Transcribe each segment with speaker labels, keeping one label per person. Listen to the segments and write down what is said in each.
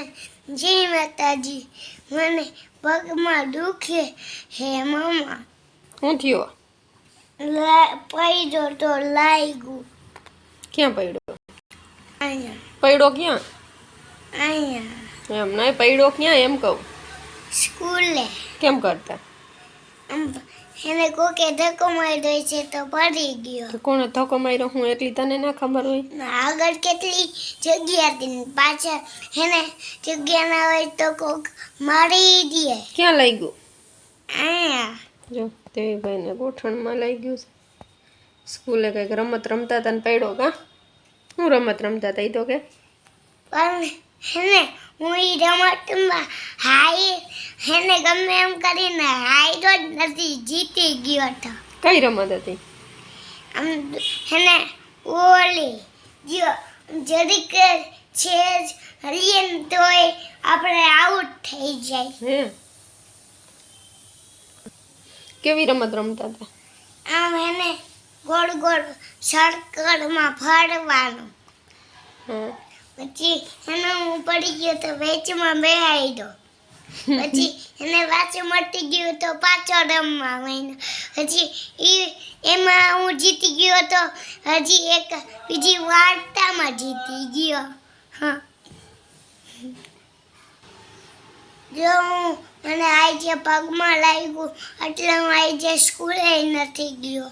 Speaker 1: બધાને જય માતાજી. મને પગમાં દુખે હે મમ્મા
Speaker 2: શું થયો?
Speaker 1: લા- પૈડો તો લાગ્યું.
Speaker 2: ક્યાં પડ્યો
Speaker 1: અહીંયા.
Speaker 2: પડ્યો ક્યાં?
Speaker 1: અહીંયા.
Speaker 2: એમ નહીં પડ્યો ક્યાં એમ કહું.
Speaker 1: સ્કૂલે.
Speaker 2: કેમ કરતા?
Speaker 1: એને કોકે ધક્કો માર્યો છે તો પડી ગયો.
Speaker 2: કોણે ધક્કો માર્યો હું એટલી તને ના ખબર હોય?
Speaker 1: આગળ કેટલી જગ્યા હતી પાછળ એને જગ્યા ના હોય તો કોક મારી દે.
Speaker 2: ક્યાં લઈ ગયું?
Speaker 1: અહીંયા.
Speaker 2: જો તે ભાઈને ગોઠણમાં લઈ ગયું છે. સ્કૂલે કંઈક રમત રમતા હતા ને પડ્યો કા? હું રમત રમતા હતા એ તો કે?
Speaker 1: પણ હેને હું એ રમતમાં હાઈ હેને ગમે એમ કરીને હાર્યો જ નથી જીતી ગયો હતો.
Speaker 2: કઈ રમત હતી?
Speaker 1: આમ હેને ઓલી જો જરીક છે જ હરીએ તોય આપણે આઉટ થઈ જાય.
Speaker 2: કેવી રમત રમતા હતા?
Speaker 1: આમ એને ગોળ ગોળ સર્કલમાં ફરવાનું પછી એનો હું પડી ગયો તો વેચમાં બેહાઈ દો પછી એને પાછું મટી ગયું તો પાછો રમવા માંડ્યો. પછી એ એમાં હું જીતી ગયો તો હજી એક બીજી વાર્તામાં જીતી ગયો. હા. જો હું મને આજે પગમાં લાગ્યું એટલે હું આજે સ્કૂલે નથી ગયો.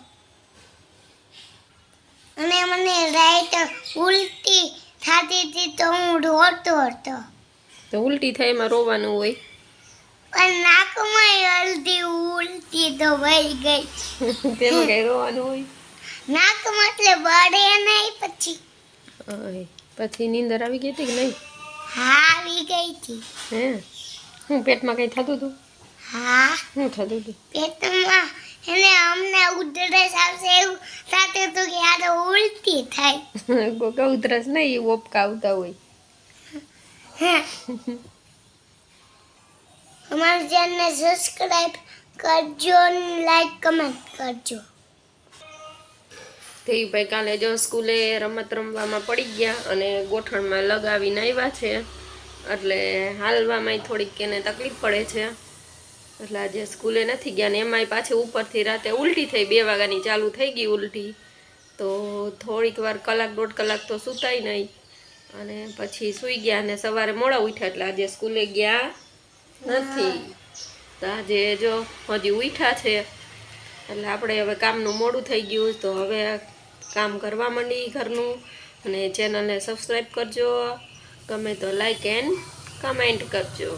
Speaker 1: અને મને રાઈટ ઉલટી થતી હતી તો હું રોતો હતો.
Speaker 2: તો ઉલટી થાય એમાં રોવાનું હોય.
Speaker 1: પણ નાકમાં હલતી ઉલટી તો વહી ગઈ.
Speaker 2: તેમાં કઈ રોવાનું હોય.
Speaker 1: નાકમાં એટલે બળે નહીં પછી.
Speaker 2: પછી નીંદર આવી ગઈ હતી કે નહીં?
Speaker 1: હા આવી ગઈ હતી.
Speaker 2: હે? હું પેટમાં કઈ થતું હતું?
Speaker 1: હા.
Speaker 2: શું થતું હતું?
Speaker 1: પેટમાં એને અમને ઉધરસ આવશે એવું થતું હતું કે આ તો ઉલટી થાય.
Speaker 2: ગોગા ઉધરસ નહીં ઓપકા આવતા હોય.
Speaker 1: હા. અમારી ચેનલને સબસ્ક્રાઇબ કરજો લાઈક કમેન્ટ કરજો.
Speaker 2: તે ભાઈ કાલે જો સ્કૂલે રમત રમવામાં પડી ગયા અને ગોઠણમાં લગાવીને આવ્યા છે. એટલે હાલવામાં થોડીક એને તકલીફ પડે છે. એટલે આજે સ્કૂલે નથી ગયા ને એમાંય પાછી ઉપરથી રાતે ઉલટી થઈ, બે વાગ્યાની ચાલુ થઈ ગઈ ઉલટી. તો થોડીક વાર કલાક દોઢ કલાક તો સૂતાય નહીં. અને પછી સૂઈ ગયા અને સવારે મોડા ઉઠ્યા એટલે આજે સ્કૂલે ગયા નથી. તો આજે જો હજી ઉઠ્યા છે. એટલે આપણે હવે કામનું મોડું થઈ ગયું તો હવે કામ કરવા માંડી ઘરનું. અને ચેનલને સબસ્ક્રાઈબ કરજો. ગમે તો લાઈક એન્ડ કમેન્ટ કરજો.